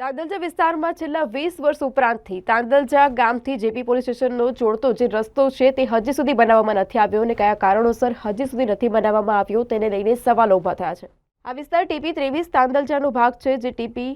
તાંદલજા વિસ્તારમાં છેલ્લા વીસ વર્ષ ઉપરાંતથી તાંદલજા ગામથી જેપી પોલીસ સ્ટેશનનો જોડતો જે રસ્તો છે તે હજી સુધી બનાવવામાં નથી આવ્યો અને કયા કારણોસર હજી સુધી નથી બનાવવામાં આવ્યો તેને લઈને સવાલો ઊભા થયા છે. આ વિસ્તાર ટીપી ત્રેવીસ તાંદલજાનો ભાગ છે જે ટીપી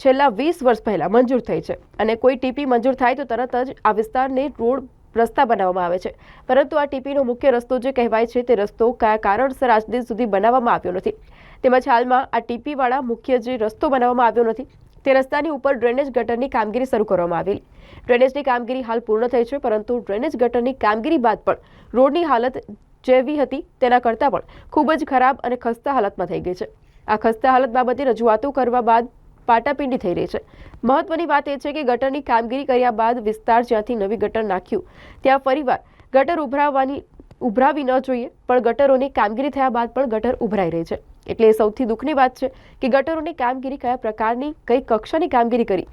છેલ્લા વીસ વર્ષ પહેલાં મંજૂર થઈ છે અને કોઈ ટીપી મંજૂર થાય તો તરત જ આ વિસ્તારને રોડ રસ્તા બનાવવામાં આવે છે. પરંતુ આ ટીપીનો મુખ્ય રસ્તો જે કહેવાય છે તે રસ્તો કયા કારણસર આજ દિન સુધી બનાવવામાં આવ્યો નથી. તેમજ હાલમાં આ ટીપીવાળા મુખ્ય જે રસ્તો બનાવવામાં આવ્યો નથી તે રસ્તાની ઉપર ડ્રેનેજ ગટરની કામગીરી શરૂ કરવામાં આવેલી. ડ્રેનેજની કામગીરી હાલ પૂર્ણ થઈ છે, પરંતુ ડ્રેનેજ ગટરની કામગીરી બાદ પણ રોડની હાલત જેવી હતી તેના કરતાં પણ ખૂબ જ ખરાબ અને ખસ્તા હાલતમાં થઈ ગઈ છે. આ ખસ્તા હાલત બાબતે રજૂઆતો કરવા બાદ પાટાપિંડી થઈ રહી છે. મહત્વની વાત એ છે કે ગટરની કામગીરી કર્યા બાદ વિસ્તાર જ્યાંથી નવી ગટર નાખ્યું, ત્યાં ફરીવાર ગટર ઉભરાવવાની ઉભરાવી ન જોઈએ, પણ ગટરોની કામગીરી થયા બાદ પણ ગટર ઉભરાઈ રહી છે. એટલે સૌથી દુઃખની વાત છે કે ગટરોની કામગીરી કયા પ્રકારની, કઈ કક્ષાની કામગીરી કરી,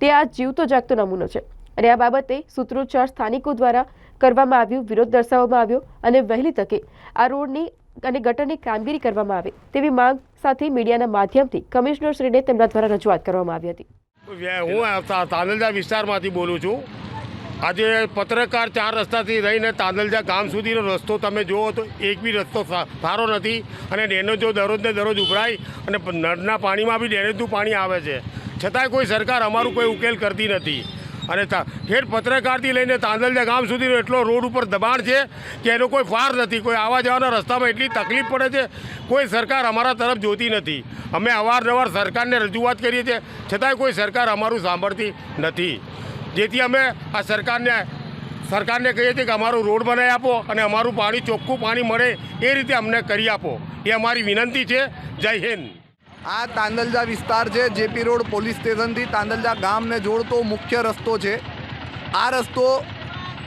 તે આ જીવતો જાગતો નમૂનો છે. અને આ બાબતે સૂત્રોચ્ચાર સ્થાનિકો દ્વારા કરવામાં આવ્યું, વિરોધ દર્શાવવામાં આવ્યો અને વહેલી તકે આ રોડની અને ગટરની કામગીરી કરવામાં આવે તેવી માંગ સાથે મીડિયાના માધ્યમથી કમિશનરશ્રીને તેમના દ્વારા રજૂઆત કરવામાં આવી હતી. હું આ વિસ્તારમાંથી બોલું છું. આજે પત્રકાર ચાર રસ્તાથી રહીને તાંદલજા ગામ સુધીનો રસ્તો તમે જુઓ તો એક બી રસ્તો સારો નથી અને ડેનો જો દરરોજને દરરોજ ઉભરાય અને નળના પાણીમાં બી ડેનેજનું પાણી આવે છે. છતાંય કોઈ સરકાર અમારું કોઈ ઉકેલ કરતી નથી. અને ઠેઠ પત્રકારથી લઈને તાંદલજા ગામ સુધીનો એટલો રોડ ઉપર દબાણ છે કે એનો કોઈ ફાર નથી. કોઈ આવવા જવાના રસ્તામાં એટલી તકલીફ પડે છે. કોઈ સરકાર અમારા તરફ જોતી નથી. અમે અવારનવાર સરકારને રજૂઆત કરીએ છીએ. છતાંય કોઈ સરકાર અમારું સાંભળતી નથી. જેથી અમે આ સરકારને સરકારને કહીએ છીએ કે અમારું રોડ બનાવી આપો અને અમારું પાણી ચોખ્ખું પાણી મળે એ રીતે અમને કરી આપો. એ અમારી વિનંતી છે. જય હિન્દ. આ તાંદલજા વિસ્તાર છે, જેપી રોડ પોલીસ સ્ટેશનથી તાંદલજા ગામને જોડતો મુખ્ય રસ્તો છે. આ રસ્તો,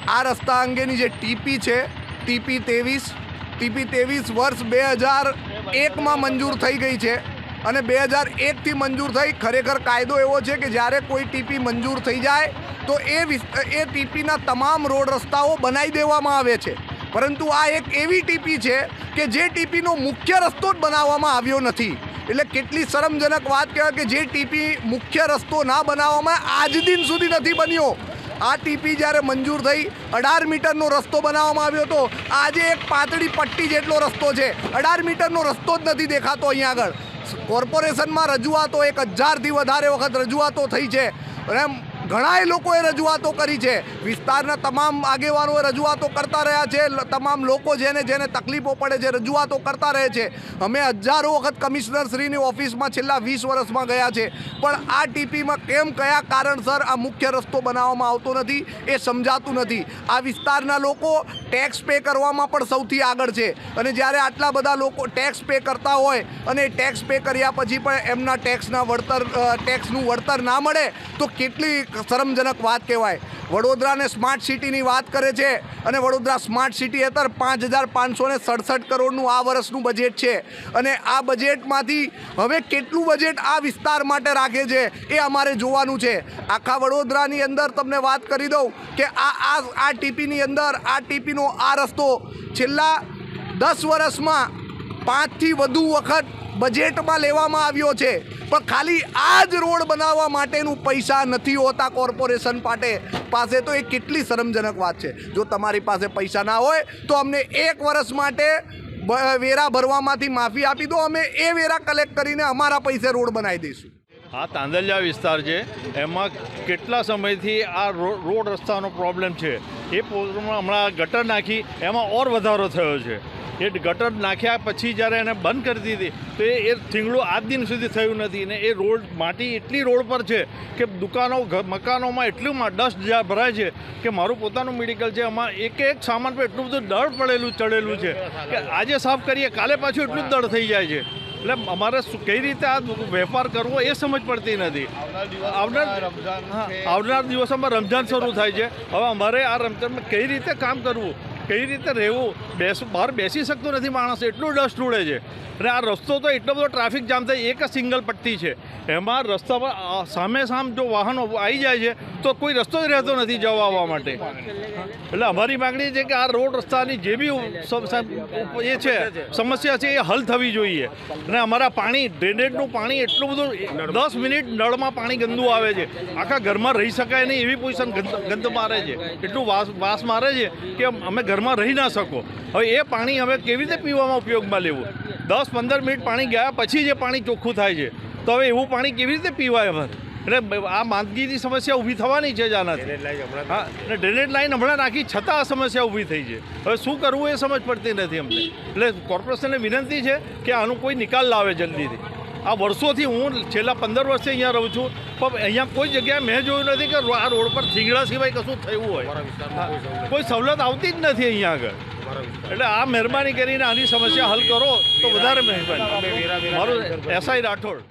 આ રસ્તા અંગેની જે ટીપી છે, ટીપી ત્રેવીસ ટીપી ત્રેવીસ વર્ષ બે હજાર એકમાં મંજૂર થઈ ગઈ છે અને બે હજાર એકથી મંજૂર થઈ. ખરેખર કાયદો એવો છે કે જ્યારે કોઈ ટીપી મંજૂર થઈ જાય તો એ એ ટીપીના તમામ રોડ રસ્તાઓ બનાવી દેવામાં આવે છે. પરંતુ આ એક એવી ટીપી છે કે જે ટીપીનો મુખ્ય રસ્તો જ બનાવવામાં આવ્યો નથી. એટલે કેટલી શરમજનક વાત કહેવાય કે જે ટીપી મુખ્ય રસ્તો ના બનાવવામાં આજ દિન સુધી નથી બન્યો. આ ટીપી જ્યારે મંજૂર થઈ, અઢાર મીટરનો રસ્તો બનાવવામાં આવ્યો હતો. આજે એક પાતળી પટ્ટી જેટલો રસ્તો છે. અઢાર મીટરનો રસ્તો જ નથી દેખાતો અહીંયા આગળ. કોર્પોરેશનમાં રજૂઆતો એક હજારથી વધારે વખત રજૂઆતો થઈ છે. એમ ઘણાય લોકોએ રજૂઆતો કરી છે. વિસ્તારના તમામ આગેવાનોએ રજૂઆતો કરતા રહ્યા છે. તમામ લોકો જેને જેને તકલીફો પડે છે, રજૂઆતો કરતા રહે છે. અમે હજારો વખત કમિશનરશ્રીની ઓફિસમાં છેલ્લા વીસ વર્ષમાં ગયા છે. પણ આ ટીપીમાં કેમ, કયા કારણસર આ મુખ્ય રસ્તો બનાવવામાં આવતો નથી એ સમજાતું નથી. આ વિસ્તારના લોકો ટેક્સ પે કરવામાં પણ સૌથી આગળ છે. અને જ્યારે આટલા બધા લોકો ટેક્સ પે કરતા હોય અને ટેક્સ પે કર્યા પછી પણ એમના ટેક્સના વળતર ટેક્સનું વળતર ના મળે, તો કેટલી શરમજનક વાત કહેવાય. વડોદરાને સ્માર્ટ સિટીની વાત કરે છે અને વડોદરા સ્માર્ટ સિટી હેઠળ પાંચ હજાર પાંચસો ને સડસઠ કરોડનું આ વર્ષનું બજેટ છે. અને આ બજેટમાંથી હવે કેટલું બજેટ આ વિસ્તાર માટે રાખે છે એ અમારે જોવાનું છે. આખા વડોદરાની અંદર તમને વાત કરી દઉં કે આ આ આ ટીપીની અંદર, આ ટીપીનો આ રસ્તો છેલ્લા દસ વર્ષમાં પાંચથી વધુ વખત બજેટમાં લેવામાં આવ્યો છે. પણ ખાલી આ જ રોડ બનાવવા માટેનું પૈસા નથી હોતા કોર્પોરેશન પાસે પાસે તો એ કેટલી શરમજનક વાત છે. જો તમારી પાસે પૈસા ના હોય, તો અમને એક વર્ષ માટે વેરા ભરવામાંથી માફી આપી દો. અમે એ વેરા કલેક્ટ કરીને અમારા પૈસે રોડ બનાવી દઈશું. આ તાંદલિયા વિસ્તાર છે. એમાં કેટલા સમયથી આ રોડ રસ્તાનો પ્રોબ્લેમ છે? એ પ્રોબ્લેમમાં હમણાં ગટર નાખી એમાં ઓર વધારો થયો છે. એ ગટર નાખ્યા પછી જ્યારે એને બંધ કરી દીધી તો એ થીંગડું આજ દિન સુધી થયું નથી. ને એ રોડ માટી એટલી રોડ પર છે કે દુકાનો મકાનોમાં એટલું ડસ્ટ જ્યાં ભરાય છે કે મારું પોતાનું મેડિકલ છે એમાં એક એક સામાન પર એટલું બધું દળ પડેલું ચડેલું છે કે આજે સાફ કરીએ કાલે પાછું એટલું જ દળ થઈ જાય છે. એટલે અમારે કઈ રીતે આ વેપાર કરવો એ સમજ પડતી નથી. આવનાર આવનાર દિવસોમાં રમઝાન શરૂ થાય છે. હવે અમારે આ રમજાનમાં કઈ રીતે કામ કરવું? કઈ રીતે રહેવું? બેસ, બહાર બેસી શકતો નથી માણસ, એટલું ડસ્ટ ઉડે છે. અને આ રસ્તો તો એટલો બધો ટ્રાફિક જામ થાય, એક જ સિંગલ પટ્ટી છે. એમાં રસ્તા પર સામે સામ જો વાહનો આવી જાય છે, તો કોઈ રસ્તો જ રહેતો નથી જવા આવવા માટે. એટલે અમારી માગણી છે કે આ રોડ રસ્તાની જે બી એ છે, સમસ્યા છે, એ હલ થવી જોઈએ. અને અમારા પાણી ડ્રેનેજનું પાણી એટલું બધું, દસ મિનિટ નળમાં પાણી ગંદુ આવે છે. આખા ઘરમાં રહી શકાય નહીં એવી પોઝિશન ગંદ મારે છે. એટલું વાસ વાસ મારે છે કે અમે ઘરમાં રહી ના શકો. હવે એ પાણી હવે કેવી રીતે પીવામાં ઉપયોગમાં લેવું? દસ પંદર મિનિટ પાણી ગયા પછી જે પાણી ચોખ્ખું થાય છે. તો હવે એવું પાણી કેવી રીતે પીવાય હવે એટલે આ માંદગીની સમસ્યા ઊભી થવાની છે જ આનાથી હા એટલે ડ્રેનેજ લાઈન હમણાં નાખી છતાં આ સમસ્યા ઊભી થઈ છે. હવે શું કરવું એ સમજ પડતી નથી અમને. એટલે કોર્પોરેશનને વિનંતી છે કે આનું કોઈ નિકાલ લાવે જલ્દીથી. આ વર્ષોથી હું છેલ્લા પંદર વર્ષથી અહીંયા રહું છું પણ અહીંયા કોઈ જગ્યાએ મેં જોયું નથી કે આ રોડ પર થીંગડા સિવાય કશું થયું હોય. કોઈ સવલત આવતી જ નથી અહીંયા આગળ. એટલે આ મહેરબાની કરીને આની સમસ્યા હલ કરો તો વધારે મહેરબાની. મારું એસઆઈ રાઠોડ.